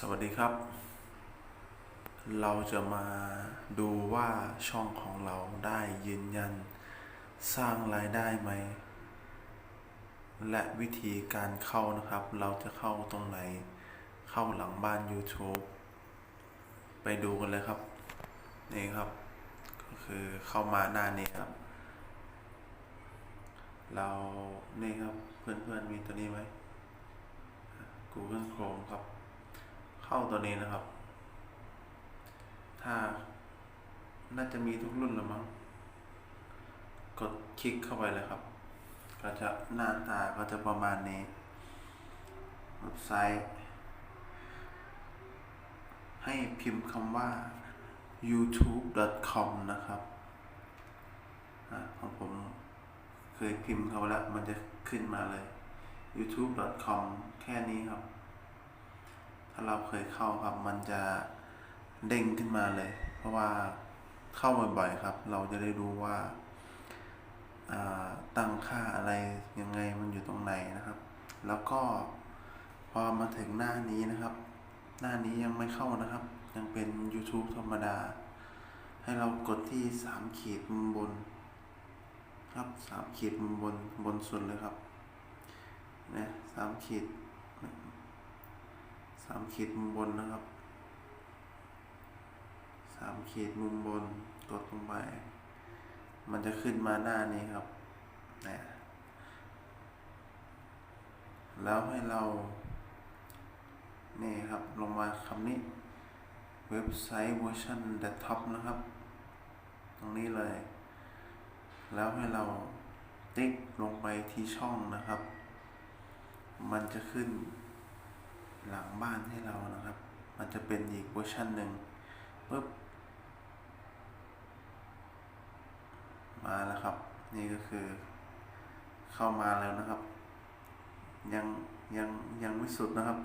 สวัสดีครับ เราจะมาดูว่าช่องของเราได้ยืนยัน สร้างรายได้ไหม และวิธีการเข้านะครับ เราจะเข้าตรงไหน เข้าหลังบ้าน YouTube ไปดูกันเลยครับ นี่ครับ ก็คือเข้ามาหน้านี้ครับ เรานี่ครับเพื่อนๆมีตัวนี้ไหม Google Chrome ครับ เข้าตัวนี้นะครับ ถ้าน่าจะมีทุกรุ่นแล้วมั้ง กดคลิกเข้าไปเลยครับ ก็จะหน้าตาก็จะประมาณนี้เว็บไซต์ ให้พิมพ์คำว่า youtube.com นะครับอะของผมเคยพิมพ์เขาแล้ว มันจะขึ้นมาเลย youtube.com แค่นี้ครับ ถ้าเราเคยเข้าครับ มันจะเด้งขึ้นมาเลย เพราะว่าเข้าบ่อยๆครับ เราจะได้รู้ว่าาตั้งค่าอะไรยังไงมันอยู่ตรงไหนนะครับ แล้วก็พอมาถึงหน้านี้นะครับ หน้านี้ยังไม่เข้านะครับ ยังเป็น YouTube ธรรมดา ให้เรากดที่สามขีดมุมบน ครับสามขีดมุมบนบนสุดเลยครับนี่ยสามขีด สามขีดมุมบนนะครับสามขีดมุมบนกดลงไป มันจะขึ้นมาหน้านี้ครับแล้วให้เรา นี่ครับ ลงมาคำนี้ เว็บไซต์เวอร์ชันเดสก์ท็อปนะครับ ตรงนี้เลย แล้วให้เราติ๊กลงไปที่ช่องนะครับ มันจะขึ้น หลังบ้านให้เรานะครับ มันจะเป็นอีกเวอร์ชันหนึ่งปุ๊บ มาแล้วครับ นี่ก็คือ เข้ามาแล้วนะครับ ยังยังยังไม่สุดนะครับ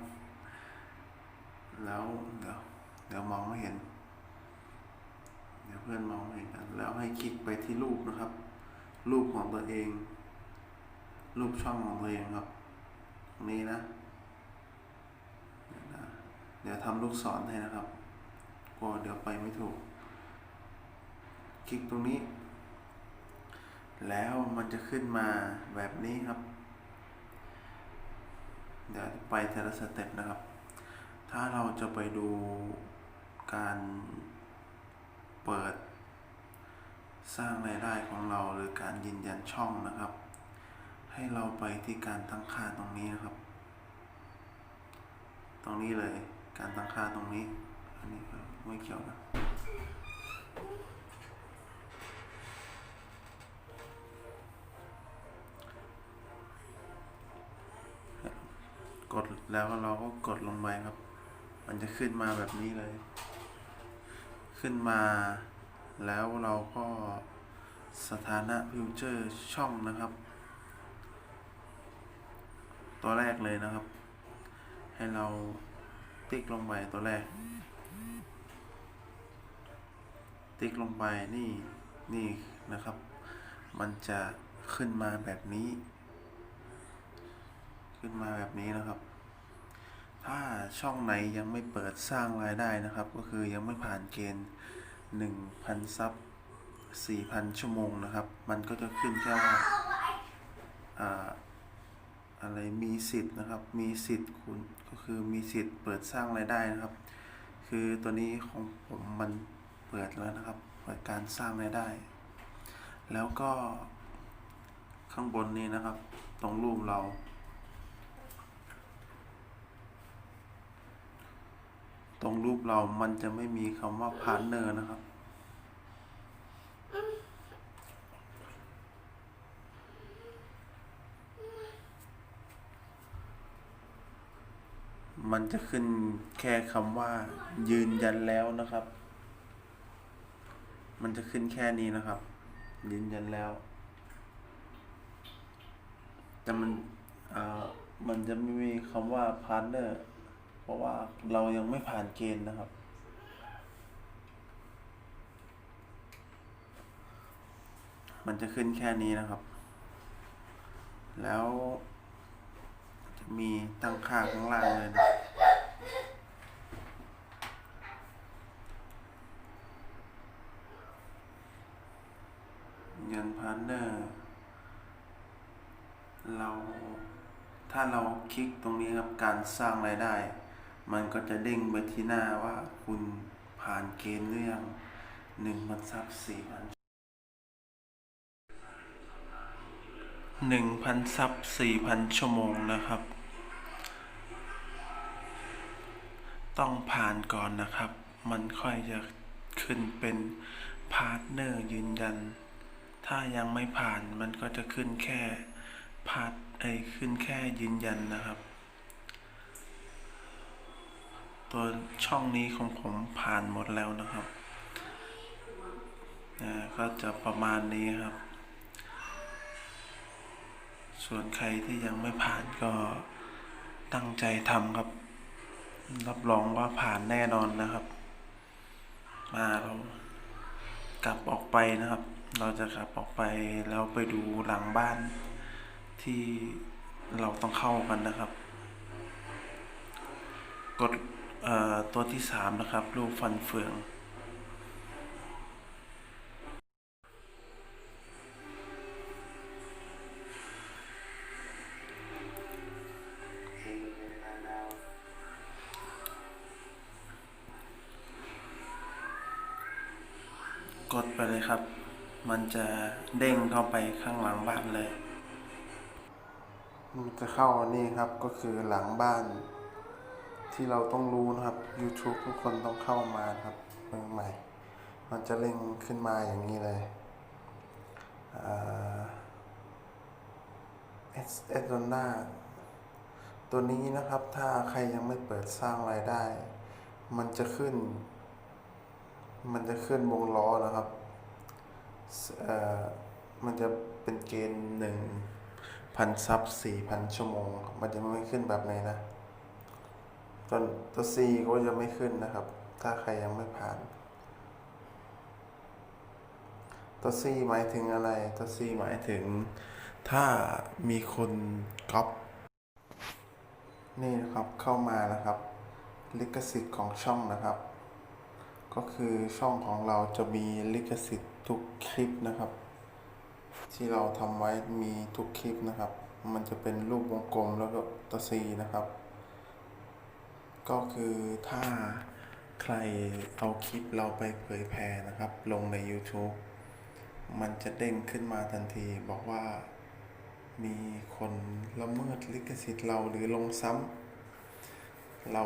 แล้วเดี๋ยวเดี๋ยวมองไม่เห็น เดี๋ยวเพื่อนมองไม่เห็นกันแล้วให้คลิกไปที่รูปนะครับ รูปของตัวเอง รูปช่องของตัวเองครับ ตรงนี้นะ เดี๋ยวทำลูกศรให้นะครับกลัวเดี๋ยวไปไม่ถูก คลิกตรงนี้ แล้วมันจะขึ้นมาแบบนี้ครับ เดี๋ยวไปแต่ละสเต็ปนะครับ ถ้าเราจะไปดูการเปิด สร้างรายได้ของเราหรือการยืนยันช่องนะครับ ให้เราไปที่การตั้งค่าตรงนี้นะครับ ตรงนี้เลย การตั้งค่าตรงนี้ อันนี้ก็ไม่เกี่ยวนะกดแล้วเราก็กดลงไปครับ มันจะขึ้นมาแบบนี้เลย ขึ้นมาแล้วเราก็สถานะฟิวเจอร์ช่องนะครับ ตัวแรกเลยนะครับ ให้เรา ติ๊กลงไปตัวแรก ติ๊กลงไปนี่นี่นะครับ มันจะขึ้นมาแบบนี้ ขึ้นมาแบบนี้นะครับ ถ้าช่องไหนยังไม่เปิดสร้างรายได้นะครับ ก็คือยังไม่ผ่านเกณฑ์ 1,000 ซับ 4,000 ชั่วโมงนะครับ มันก็จะขึ้นแค่ว่า อะไรมีสิทธิ์นะครับ มีสิทธิ์คุณก็คือมีสิทธิ์เปิดสร้างรายได้นะครับ คือตัวนี้ของผมมันเปิดแล้วนะครับ เปิดการสร้างรายได้ แล้วก็ข้างบนนี้นะครับ ตรงรูปเรา ตรงรูปเรามันจะไม่มีคำว่าพาร์เนอร์นะครับ มันจะขึ้นแค่คำว่า ยืนยันแล้วนะครับ มันจะขึ้นแค่นี้นะครับ ยืนยันแล้ว แต่มันอ่อมันจะไม่มีคำว่าพาร์เนอร์เพราะว่าเรายังไม่ผ่านเกณฑ์นะครับ มันจะขึ้นแค่นี้นะครับ แล้ว มีตั้งค่าข้างล่างเลยนะยันพาร์เนอร์ เรา ถ้าเราคลิกตรงนี้ครับการสร้างรายได้ มันก็จะเด้งไปที่หน้าว่าคุณผ่านเกณฑ์หรือยังหนึ่งพันซับสี่พันหนึ่งพันซับสี่พันชั่วโมงนะครับ ต้องผ่านก่อนนะครับ มันค่อยจะขึ้นเป็นพาร์ทเนอร์ยืนยัน ถ้ายังไม่ผ่านมันก็จะขึ้นแค่พาร์ทไอขึ้นแค่ยืนยันนะครับ ตัวช่องนี้ของผมผ่านหมดแล้วนะครับอ่าก็จะประมาณนี้ครับ ส่วนใครที่ยังไม่ผ่านก็ตั้งใจทำครับ รับรองว่าผ่านแน่นอนนะครับ มาเรากลับออกไปนะครับ เราจะกลับออกไปแล้วไปดูหลังบ้านที่เราต้องเข้ากันนะครับ กดตัวที่สามนะครับรูปฟันเฟือง กดไปเลยครับ มันจะเด้งเข้าไปข้างหลังบ้านเลย มันจะเข้าอันนี้ครับก็คือหลังบ้าน ที่เราต้องรู้นะครับ YouTube ทุกคนต้องเข้ามาครับเมืองใหม่ มันจะเร่งขึ้นมาอย่างนี้เลยเอสเอสโดนาตัวนี้นะครับถ้าใครยังไม่เปิดสร้างรายได้ มันจะขึ้น มันจะขึ้นวงล้อนะครับเอ่อมันจะเป็นเกณฑ์หนึ่งพันซับสี่พันชั่วโมง มันจะไม่ขึ้นแบบไหนนะตอนตัว C ก็จะไม่ขึ้นนะครับ ถ้าใครยังไม่ผ่าน ตัว C หมายถึงอะไร ตัว C หมายถึง ถ้ามีคนก๊อปนี่นะครับเข้ามานะครับ ลิขสิทธิ์ของช่องนะครับ ก็คือช่องของเราจะมีลิขสิทธิ์ทุกคลิปนะครับ ที่เราทำไว้มีทุกคลิปนะครับ มันจะเป็นรูปวงกลมแล้วก็ตัว C นะครับ ก็คือถ้าใครเอาคลิปเราไปเผยแพร่นะครับ ลงใน YouTube มันจะเด้งขึ้นมาทันทีบอกว่ามีคนละเมิดลิขสิทธิ์เราหรือลงซ้ำเรา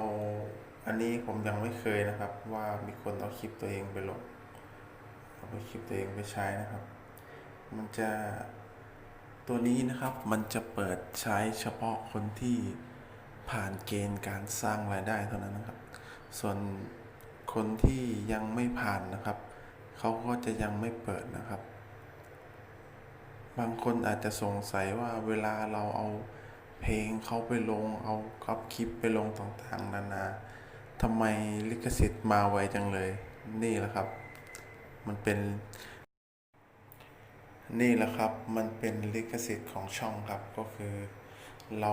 อันนี้ผมยังไม่เคยนะครับ ว่ามีคนเอาคลิปตัวเองไปลงเอาไปคลิปตัวเองไปใช้นะครับ มันจะตัวนี้นะครับมันจะเปิดใช้เฉพาะคนที่ผ่านเกณฑ์การสร้างรายได้เท่านั้นนะครับ ส่วนคนที่ยังไม่ผ่านนะครับเขาก็จะยังไม่เปิดนะครับ บางคนอาจจะสงสัยว่าเวลาเราเอาเพลงเขาไปลงเอาก๊อปคลิปไปลงต่างๆ นานา ทำไมลิขสิทธิ์มาไวจังเลย นี่แหละครับ มันเป็น นี่แหละครับ มันเป็นลิขสิทธิ์ของช่องครับ ก็คือ เรา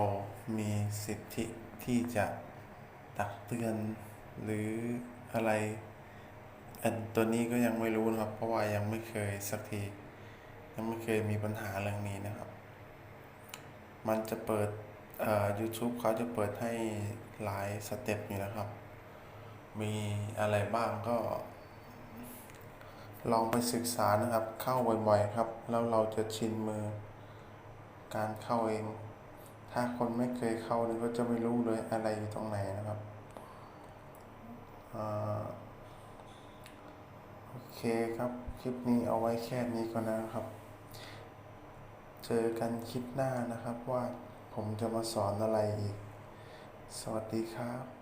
มีสิทธิที่จะตักเตือนหรืออะไร อันตัวนี้ก็ยังไม่รู้นะครับ เพราะว่ายังไม่เคยสักที ยังไม่เคยมีปัญหาเรื่องนี้นะครับ มันจะเปิดเอ่อ YouTube เขาจะเปิดให้หลายสเต็ปอยู่นะครับ มีอะไรบ้างก็ ลองไปศึกษานะครับ เข้าบ่อยๆครับ แล้วเราจะชินมือ การเข้าเอง ถ้าคนไม่เคยเข้านี่ก็จะไม่รู้เลยอะไรอยู่ตรงไหนนะครับอโอเคครับ คลิปนี้เอาไว้แค่นี้ก่อนนะครับ เจอกันคลิปหน้านะครับว่าผมจะมาสอนอะไรอีก สวัสดีครับ